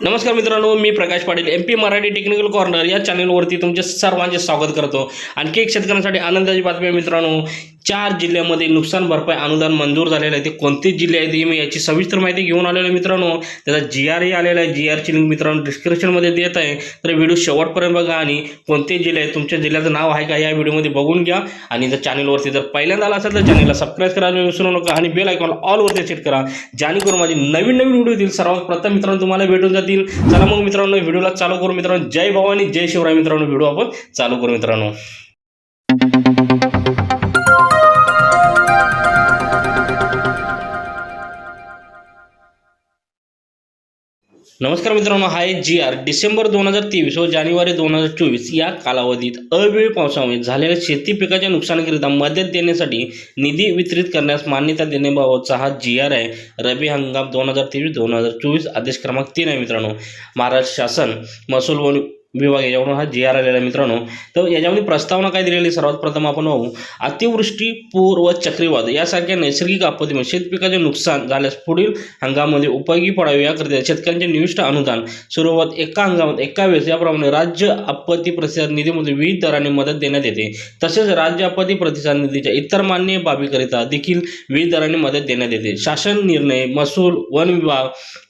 नमस्कार मित्रांनो मी Prakash Patil M P Marathi technical corner या चॅनलवरती तुमचे सर्वांचे स्वागत करतो. आणखी एक शेतकऱ्यांसाठी आनंदाची बातमी मित्रांनो चार जिल्ह्यामध्ये नुकसान भरपाई अनुदान मंजूर झालेलं आहे. ते कोणते जिल्हे आहेत हे मी याची सविस्तर माहिती घेऊन आलेलो आहे मित्रांनो. त्याचा जी आरही आलेला आहे. जी आरची लिंक मित्रांनो डिस्क्रिप्शनमध्ये देत आहे. तर व्हिडिओ शेवटपर्यंत बघा आणि कोणते जिल्हे आहेत तुमच्या जिल्ह्याचं नाव आहे का या व्हिडिओमध्ये बघून घ्या. आणि जर चॅनलवरती जर पहिल्यांदा आला असेल तर चॅनलला सबस्क्राईब करायला विसरू नका आणि बेल आयकॉन ऑलवरती सेट करा. जेणेकरून माझे नवीन नवीन व्हिडिओ येतील. सर्वात प्रथम मित्रांनो तुम्हाला भेटून जातील. चला मग मित्रांनो व्हिडिओला चालू करू मित्रांनो. जय भवानी जय शिवराय मित्रांनो. व्हिडिओ आपण चालू करू मित्रांनो. नमस्कार मित्रांनो हा आहे जी आर डिसेंबर दोन हजार तेवीस व जानेवारी दोन हजार चोवीस या कालावधीत अवेळी पावसामुळे झालेल्या शेती पिकाच्या नुकसानीकरिता मदत देण्यासाठी निधी वितरित करण्यास मान्यता देण्याबाबतचा हा जी आर आहे. रबी हंगाम दोन हजार तेवीस दोन हजार चोवीस आदेश क्रमांक तीन आहे मित्रांनो. महाराष्ट्र शासन महसूल वन विभाग याच्याकडून हा जी आर आलेला आहे मित्रांनो. तर याच्यामध्ये प्रस्तावना काय दिलेली सर्वात प्रथम आपण पाहू अतिवृष्टी पूर व चक्रीवाद यासारख्या नैसर्गिक आपत्तीमुळे शेतपिकाचे नुकसान झाल्यास पुढील हंगामामध्ये उपयोगी पडावे याकरिता शेतकऱ्यांचे निविष्ट अनुदान सुरुवात एका हंगामात एका वेळेस. याप्रमाणे राज्य आपत्ती प्रतिसाद निधीमध्ये विविध दराने मदत देण्यात येते. तसेच राज्य आपत्ती प्रतिसाद निधीच्या इतर मान्य बाबीकरिता देखील विविध दराने मदत देण्यात येते. शासन निर्णय महसूल वन विभाग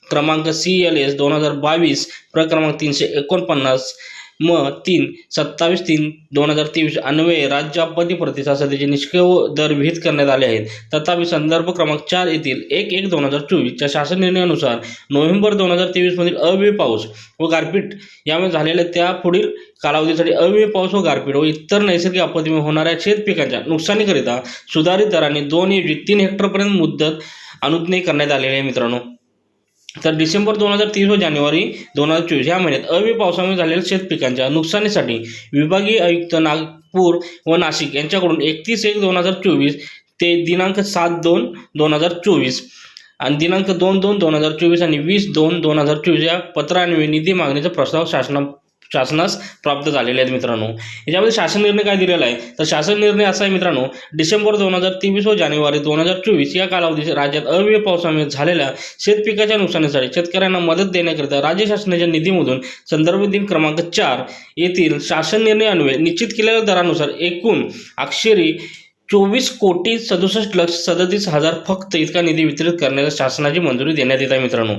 क्रमांक सी एल एस दोन हजार बावीस प्रक्रमांक तीनशे एकोणपन्नास म तीन सत्तावीस तीन दोन हजार तेवीस अन्वये राज्य आपत्ती प्रतिसादाचे निष्क्रिय दर विहित करण्यात आले आहेत. तथापि संदर्भ क्रमांक चार येथील एक एक दोन हजार चोवीसच्या शासन निर्णयानुसार नोव्हेंबर दोन हजार तेवीसमधील अव्यय पाऊस व गारपीट यामुळे झालेल्या त्या पुढील कालावधीसाठी अव्यय पाऊस व गारपीट व इतर नैसर्गिक आपत्तीमुळे होणाऱ्या शेत पिकांच्या नुकसानीकरिता सुधारित दराने दोन ऐवजी तीन हेक्टरपर्यंत मुदत अनुज्ञे करण्यात आलेली आहे मित्रांनो. तर डिसेंबर दोन हजार तेवीस व जानेवारी दोन हजार चोवीस या महिन्यात अवी पावसामुळे झालेल्या शेतपिकांच्या नुकसानीसाठी विभागीय आयुक्त नागपूर व नाशिक यांच्याकडून एकतीस एक दोन हजार चोवीस ते दिनांक सात दोन दोन हजार चोवीस आणि दिनांक दोन दोन दोन हजार चोवीस आणि वीस दोन दोन हजार चोवीस या पत्रान्वये निधी मागणीचा प्रस्ताव शासना शासनास प्राप्त झालेले आहेत मित्रांनो. याच्यामध्ये शासन निर्णय काय दिलेला आहे? तर शासन निर्णय असा आहे मित्रांनो डिसेंबर दोन हजार तेवीस व जानेवारी दोन हजार चोवीस या कालावधीत राज्यात अव्यय पावसामुळे झालेल्या शेतपिकाच्या नुकसानीसाठी शेतकऱ्यांना मदत देण्याकरिता राज्य शासनाच्या निधीमधून संदर्भ दिन क्रमांक चार येथील शासन निर्णय अन्वये निश्चित केलेल्या दरानुसार एकूण अक्षरी चोवीस कोटी सदुसष्ट लक्ष सदतीस हजार फक्त इतका निधी वितरित करण्याच्या शासनाची मंजुरी देण्यात येत आहे मित्रांनो.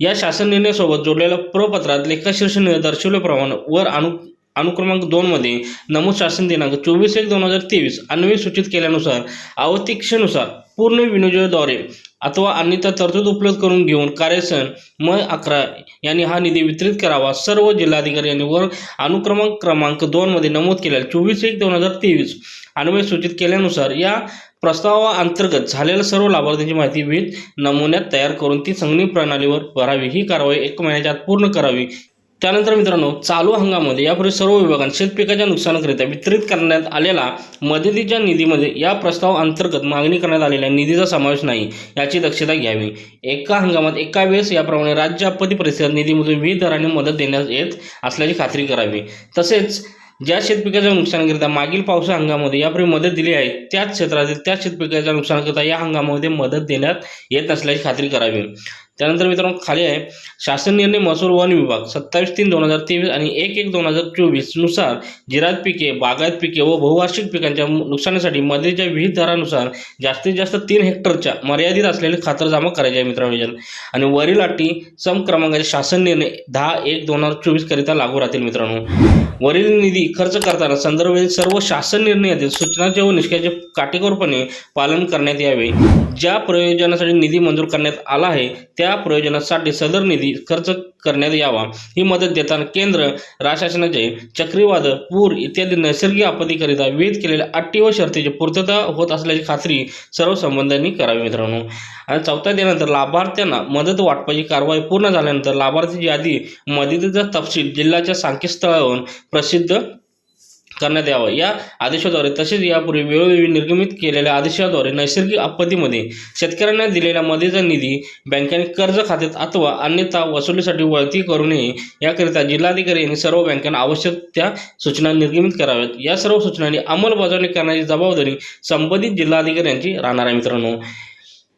या शासन निर्णयासोबत जोडलेल्या प्रपत्रात लेखाशीर्ष दर्शवल्याप्रमाणे वर अनु अनुक्रमांक दोनमध्ये नमूद शासन दिनांक चोवीस एक दोन हजार तेवीस अन्वय सूचित केल्यानुसार आवतिक्षेनुसार पूर्ण विनियोजनाद्वारे अथवा अन्यथा तरतूद उपलब्ध करून घेऊन कार्यसन म अकरा यांनी हा निधी वितरित करावा. सर्व जिल्हाधिकारी यांनी वर अनुक्रमांक क्रमांक दोनमध्ये नमूद केलेल्या चोवीस एक दोन हजार तेवीस अन्वय सूचित केल्यानुसार या प्रस्तावाअंतर्गत झालेल्या सर्व लाभार्थ्यांची माहिती विविध नमुन्यात तयार करून ती संगणक प्रणालीवर भरावी. ही कारवाई एक महिन्याच्या आत पूर्ण करावी. त्यानंतर मित्रांनो चालू हंगामामध्ये यापूर्वी सर्व विभागांना शेतपिकाच्या नुकसानाकरिता वितरित करण्यात आलेला मदतीच्या निधीमध्ये या प्रस्ताव अंतर्गत मागणी करण्यात आलेल्या निधीचा समावेश नाही याची दक्षता घ्यावी. एका हंगामात एका वेळेस याप्रमाणे राज्य आपत्ती परिस्थितीत निधीमधून विविध दराने मदत देण्यात येत असल्याची खात्री करावी. तसेच ज्या शेतपिकाच्या नुकसानाकरिता मागील पावसा हंगामामध्ये यापूर्वी मदत दिली आहे त्याच क्षेत्रातील त्या शेतपिकाच्या नुकसानाकरिता या हंगामामध्ये मदत देण्यात येत असल्याची खात्री करावी. त्यानंतर मित्रांनो खाली आहे. शासन निर्णय महसूल वन विभाग सत्तावीस तीन दोन हजार तेवीस आणि एक एक दोन हजार चोवीसनुसार जिरात पिके बागायत पिके व बहुवार्षिक पिकांच्या नुकसानीसाठी मदतीच्या विविध दरानुसार जास्तीत जास्त तीन हेक्टरच्या मर्यादित असलेले खातर जमा करायचे आहे मित्रांनो आणि वरील अटी सम क्रमांकाचे शासन निर्णय दहा एक दोन हजार चोवीस करिता लागू राहतील मित्रांनो. वरील निधी खर्च करताना संदर्भातील सर्व शासन निर्णयातील सूचनाचे व निष्कर्षाचे काटेकोरपणे पालन करण्यात यावे. ज्या प्रयोजनासाठी निधी मंजूर करण्यात आला आहे त्या त्या प्रयोजनासाठी सदर निधी खर्च करण्यात यावा. ही मदत देताना केंद्र राज्य शासनाचे चक्रीवाद पूर इत्यादी नैसर्गिक आपत्तीकरिता विविध केलेल्या अटी व शर्तीची पूर्तता होत असल्याची खात्री सर्व संबंधांनी करावी मित्रांनो. आणि चौथ्या दिनानंतर लाभार्थ्यांना मदत वाटपाची कारवाई पूर्ण झाल्यानंतर लाभार्थीची यादी मदतीचा तपशील जिल्ह्याच्या संकेतस्थळावरून प्रसिद्ध करण्यात यावं. या आदेशाद्वारे तसेच यापूर्वी वेळोवेळी निर्गमित केलेल्या आदेशाद्वारे नैसर्गिक आपत्तीमध्ये शेतकऱ्यांना दिलेल्या मदतीचा निधी बँकेने कर्ज खात्यात अथवा अन्यथा वसुलीसाठी वळती करू नये. याकरिता जिल्हाधिकारी यांनी सर्व बँकांना आवश्यक त्या सूचना निर्गमित कराव्यात. या सर्व सूचनांनी अंमलबजावणी करण्याची जबाबदारी संबंधित जिल्हाधिकारी यांची राहणार आहे मित्रांनो.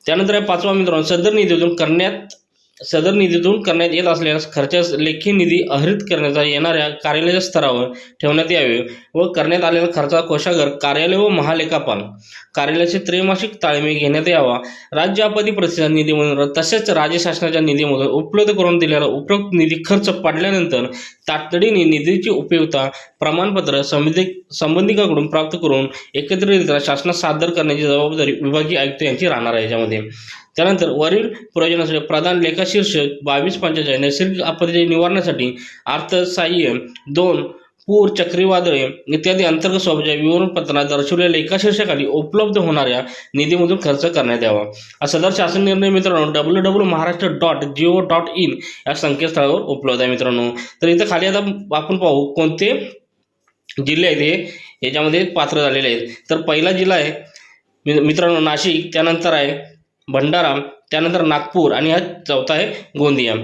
त्यानंतर पाचवा मित्रांनो सदर निधीतून करण्यात सदर निधीतून करण्यात येत असलेल्या खर्चास लेखी निधी अहरित करण्याचा येणाऱ्या कार्यालयाच्या स्तरावर ठेवण्यात यावे व करण्यात आलेला खर्चा कोषागर कार्यालय व महालेखापाल. कार्यालयाचे त्रैमासिक ताळमेळ घेण्यात यावा. राज्य आपत्ती प्रतिसाद निधीमधून तसेच राज्य शासनाच्या निधीमधून उपलब्ध करून दिलेला उपरोक्त निधी खर्च पडल्यानंतर तातडीने निधीची उपयुक्तता प्रमाणपत्र संबंधित संबंधिकाकडून प्राप्त करून एकत्रितरित्या शासनात सादर करण्याची जबाबदारी विभागीय आयुक्त यांची राहणार आहे याच्यामध्ये. त्यानंतर वरील प्रयोजनासाठी प्रधान लेखाशीर्षक बावीस पंचेचाळीस नैसर्गिक आपत्ती निवारण्यासाठी अर्थसहाय्य दोन पूर चक्रीवादळे इत्यादी अंतर्गत स्वभाच्या विवरणपत्रात दर्शवलेल्या लेखाशीर्षाखाली उपलब्ध होणाऱ्या निधीमधून खर्च करण्यात यावा. हा सदर शासन निर्णय मित्रांनो W W Maharashtra dot G O dot in या संकेतस्थळावर उपलब्ध आहे मित्रांनो. तर इथं खाली आता आपण पाहू कोणते जिल्हे आहेत हे याच्यामध्ये पात्र झालेले आहेत. तर पहिला जिल्हा आहे मि- मित्रांनो नाशिक त्यानंतर आहे भंडारा त्यानंतर नागपूर आणि हा चौथा आहे गोंदिया.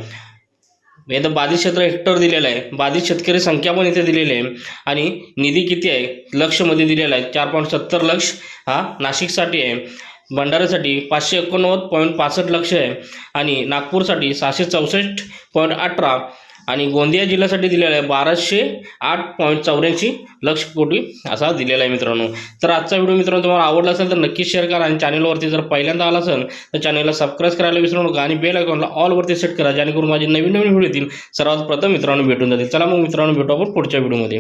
इथं बाधित क्षेत्र हेक्टर दिलेलं आहे. बाधित शेतकरी संख्या पण इथे दिलेली आहे. आणि निधी किती आहे? लक्षमध्ये दिलेला आहे. चार पॉईंट सत्तर लक्ष हा नाशिकसाठी आहे. भंडाऱ्यासाठी पाचशे एकोणनव्वद पॉईंट पासष्ट लक्ष आहे. आणि नागपूरसाठी सहाशे चौसष्ट पॉईंट अठरा आणि गोंदिया जिल्ह्यासाठी दिलेला आहे बाराशे आठ पॉईंट चौऱ्याऐंशी लक्ष कोटी असा दिलेला आहे मित्रांनो. तर आजचा व्हिडिओ मित्रांनो तुम्हाला आवडला असेल तर नक्कीच शेअर करा आणि चॅनलवरती जर पहिल्यांदा आला असेल तर चॅनलला सबस्क्राईब करायला विसरू नका आणि बेल आयकॉनला ऑलवरती सेट करा जेणेकरून माझे नवीन नवीन व्हिडिओ येतील. सर्वात प्रथम मित्रांनो भेटून जातील. चला मग मित्रांनो भेटू आपण पुढच्या व्हिडिओमध्ये